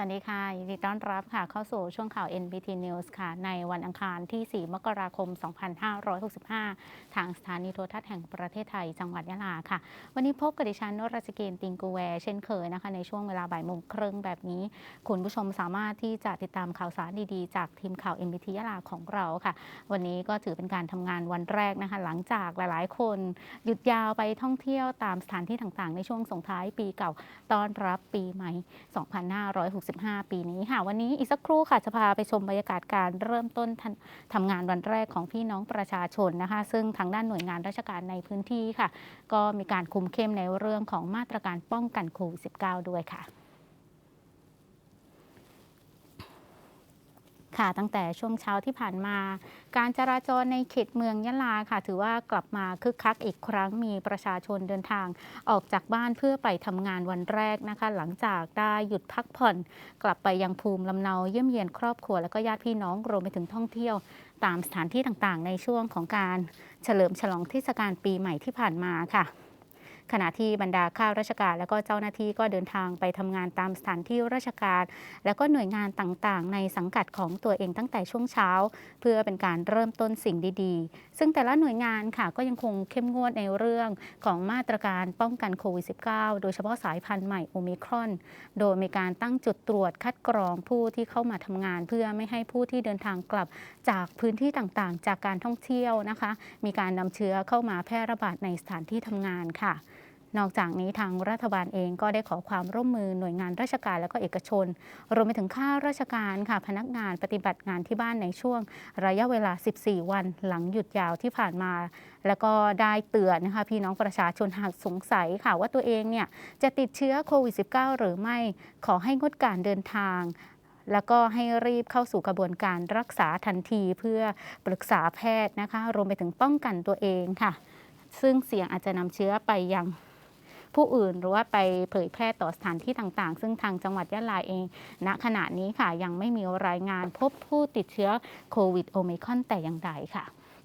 สวัสดีค่ะ ยินดีต้อนรับค่ะ เข้าสู่ช่วงข่าว NBT News ค่ะ ในวันอังคารที่ 4 มกราคม 2565 ทางสถานีโทรทัศน์แห่งประเทศไทย จังหวัดยะลาค่ะ วันนี้พบกับดิฉันนรัสเกนติงกูแวเช่นเคยนะคะ ในช่วงเวลาบ่ายโมงครึ่งแบบนี้ คุณผู้ชมสามารถที่จะติดตามข่าวสารดีๆ จากทีมข่าว NBT ยะลาของเราค่ะ วันนี้ก็ถือเป็นการทำงานวันแรกนะคะ หลังจากหลายๆ คนหยุดยาวไปท่องเที่ยวตามสถานที่ต่างๆ ในช่วงส่งท้ายปีเก่าต้อนรับปีใหม่ 2565ปีนี้ค่ะวันนี้อีกสักครู่ค่ะจะพาไปชมบรรยากาศการเริ่มต้นทำทำงานวันแรกของพี่น้องประชาชนนะคะ ซึ่งทางด้านหน่วยงานราชการในพื้นที่ค่ะ ก็มีการคุมเข้มในเรื่องของมาตรการป้องกันโควิด -19 ด้วยค่ะ ค่ะตั้งแต่ช่วงเช้าที่ผ่านมา การจราจรในเขตเมืองยะลาค่ะ ถือว่ากลับมาคึกคักอีกครั้งมีประชาชนเดินทางออกจากบ้านเพื่อไปทำงานวันแรกนะคะ หลังจากได้หยุดพักผ่อน กลับไปยังภูมิลำเนาเยี่ยมเยียนครอบครัวและก็ญาติพี่น้องรวมไปถึงท่องเที่ยวตามสถานที่ต่างๆ ในช่วงของการเฉลิมฉลองเทศกาลปีใหม่ที่ผ่านมาค่ะ ขณะที่บรรดาข้าราชการ และก็เจ้าหน้าที่ก็เดินทางไปทำงานตามสถานที่ราชการ และก็หน่วยงานต่างๆ ในสังกัดของตัวเองตั้งแต่ช่วงเช้า เพื่อเป็นการเริ่มต้นสิ่งดีๆ ซึ่งแต่ละหน่วยงานค่ะก็ยังคงเข้มงวดในเรื่องของมาตรการป้องกันโควิด -19 โดยเฉพาะสายพันธุ์ใหม่โอมิครอน โดยมีการตั้งจุดตรวจคัดกรองผู้ที่เข้ามาทำงาน เพื่อไม่ให้ผู้ที่เดินทางกลับจากพื้นที่ต่างๆ จากการท่องเที่ยวนะคะ มีการนำเชื้อเข้ามาแพร่ระบาดในสถานที่ทำงานค่ะ นอกจากนี้ทางรัฐบาลเองก็ได้ขอความร่วมมือหน่วยงานราชการและก็เอกชน รวมไปถึงข้าราชการค่ะพนักงานปฏิบัติงานที่บ้านในช่วง ระยะเวลา 14 วัน หลังหยุดยาวที่ผ่านมา แล้วก็ได้เตือนนะคะพี่น้องประชาชนหากสงสัยค่ะว่าตัวเองเนี่ยจะติดเชื้อโควิด -19 หรือไม่ขอให้งดการเดินทางแล้วก็ให้รีบเข้าสู่กระบวนการรักษาทันทีเพื่อปรึกษาแพทย์นะคะ รวมไปถึงป้องกันตัวเองค่ะ ซึ่งเสี่ยงอาจจะนำเชื้อไปยัง ผู้อื่นหรือว่าไปเผยแพร่ต่อสถานที่ต่างๆ ซึ่งทางจังหวัดยะลาเอง ณขณะนี้ค่ะยังไม่มีรายงานพบผู้ติดเชื้อโควิดโอมิคอนแต่อย่างใดค่ะ